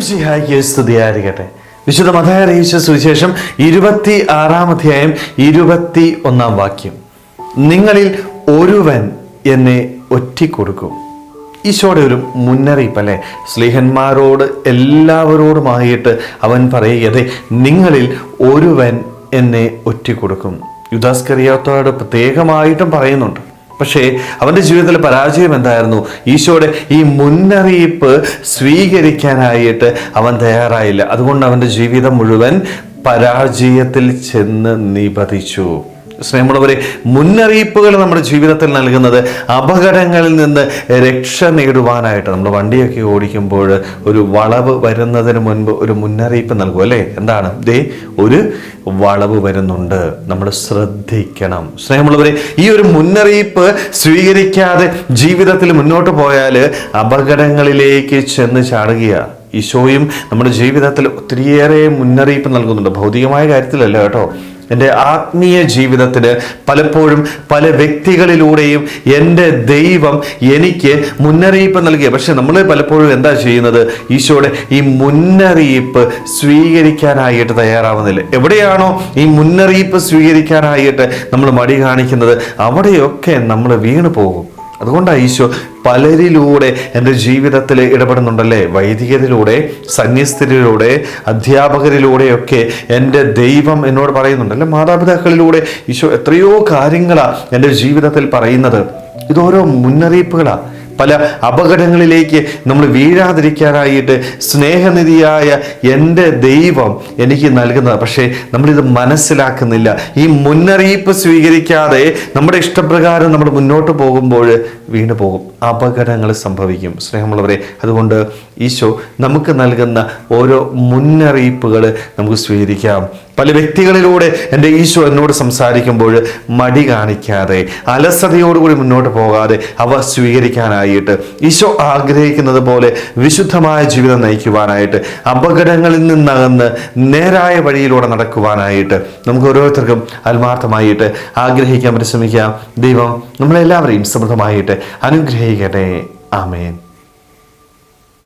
മിശിഹായ്ക്ക് സ്തുതിയായിരിക്കട്ടെ വിശുദ്ധ മതഹരീശ സുവിശേഷം ഇരുപത്തി ആറാം അധ്യായം ഇരുപത്തി ഒന്നാം വാക്യം. നിങ്ങളിൽ ഒരുവൻ എന്നെ ഒറ്റിക്കൊടുക്കും. ഈശോയുടെ ഒരു മുന്നറിയിപ്പ് അല്ലെ? സ്നേഹന്മാരോട് എല്ലാവരോടുമായിട്ട് അവൻ പറയുകയത് നിങ്ങളിൽ ഒരുവൻ എന്നെ ഒറ്റിക്കൊടുക്കും. യുദാസ്കറിയാത്തോട് പ്രത്യേകമായിട്ടും പറയുന്നുണ്ട്. പക്ഷേ അവന്റെ ജീവിതത്തിലെ പരാജയം എന്തായിരുന്നു? ഈശോയുടെ ഈ മുന്നറിയിപ്പ് സ്വീകരിക്കാനായിട്ട് അവൻ തയ്യാറായില്ല. അതുകൊണ്ട് അവന്റെ ജീവിതം മുഴുവൻ പരാജയത്തിൽ ചെന്ന് നിപതിച്ചു. സ്നേഹമുള്ളവരെ മുന്നറിയിപ്പുകൾ നമ്മുടെ ജീവിതത്തിൽ നൽകുന്നത് അപകടങ്ങളിൽ നിന്ന് രക്ഷ നേടുവാനായിട്ട്. നമ്മൾ വണ്ടിയൊക്കെ ഓടിക്കുമ്പോൾ ഒരു വളവ് വരുന്നതിന് മുൻപ് ഒരു മുന്നറിയിപ്പ് നൽകും അല്ലേ? എന്താണ്? ദേ ഒരു വളവ് വരുന്നുണ്ട്. നമ്മൾ ശ്രദ്ധിക്കണം. സ്നേഹമുള്ളവരെ ഈ ഒരു മുന്നറിയിപ്പ് സ്വീകരിക്കാതെ ജീവിതത്തിൽ മുന്നോട്ട് പോയാൽ അപകടങ്ങളിലേക്ക് ചെന്ന് ചാടുകയാണ് ഈശോയും നമ്മുടെ ജീവിതത്തിൽ ഒത്തിരിയേറെ മുന്നറിയിപ്പ് നൽകുന്നുണ്ട്. ഭൗതികമായ കാര്യത്തിലല്ല കേട്ടോ. എന്റെ ആത്മീയ ജീവിതത്തിന് പലപ്പോഴും പല വ്യക്തികളിലൂടെയും എന്റെ ദൈവം എനിക്ക് മുന്നറിയിപ്പ് നൽകിയ. പക്ഷെ നമ്മൾ പലപ്പോഴും എന്താ ചെയ്യുന്നത്? ഈശോയുടെ ഈ മുന്നറിയിപ്പ് സ്വീകരിക്കാനായിട്ട് തയ്യാറാവുന്നില്ല. എവിടെയാണോ ഈ മുന്നറിയിപ്പ് സ്വീകരിക്കാനായിട്ട് നമ്മൾ മടി കാണിക്കുന്നത് അവിടെയൊക്കെ നമ്മൾ വീണു പോകും അതുകൊണ്ടാണ് ഈശോ പലരിലൂടെ എന്റെ ജീവിതത്തിൽ ഇടപെടുന്നുണ്ടല്ലേ? വൈദികരിലൂടെ സന്യസ്തരിലൂടെ അധ്യാപകരിലൂടെയൊക്കെ എന്റെ ദൈവം എന്നോട് പറയുന്നുണ്ടല്ലേ മാതാപിതാക്കളിലൂടെ ഈശോ എത്രയോ കാര്യങ്ങളാണ് എന്റെ ജീവിതത്തിൽ പറയുന്നത്. ഇതോരോ മുന്നറിയിപ്പുകളാണ് പല അപകടങ്ങളിലേക്ക് നമ്മൾ വീഴാതിരിക്കാനായിട്ട് സ്നേഹനിധിയായ എന്റെ ദൈവം എനിക്ക് നൽകുന്നത്. പക്ഷേ നമ്മളിത് മനസ്സിലാക്കുന്നില്ല. ഈ മുന്നറിയിപ്പ് സ്വീകരിക്കാതെ നമ്മുടെ ഇഷ്ടപ്രകാരം നമ്മൾ മുന്നോട്ട് പോകുമ്പോൾ വീണു പോകും. അപകടങ്ങൾ സംഭവിക്കും. സ്നേഹമുള്ളവരെ അതുകൊണ്ട് ഈശോ നമുക്ക് നൽകുന്ന ഓരോ മുന്നറിയിപ്പുകൾ നമുക്ക് സ്വീകരിക്കാം. പല വ്യക്തികളിലൂടെ എന്റെ ഈശോ എന്നോട് സംസാരിക്കുമ്പോൾ മടി കാണിക്കാതെ അലസതയോടുകൂടി മുന്നോട്ട് പോകാതെ അവ സ്വീകരിക്കാനായിട്ട് ഈശോ ആഗ്രഹിക്കുന്നത് പോലെ വിശുദ്ധമായ ജീവിതം നയിക്കുവാനായിട്ട് അപകടങ്ങളിൽ നിന്നകന്ന് നേരായ വഴിയിലൂടെ നടക്കുവാനായിട്ട് നമുക്ക് ഓരോരുത്തർക്കും ആത്മാർത്ഥമായിട്ട് ആഗ്രഹിക്കാൻ പരിശ്രമിക്കാം. ദൈവം നമ്മളെല്ലാവരെയും സമൃദ്ധമായിട്ട് അനുഗ്രഹിക്കട്ടെ. ആമേൻ.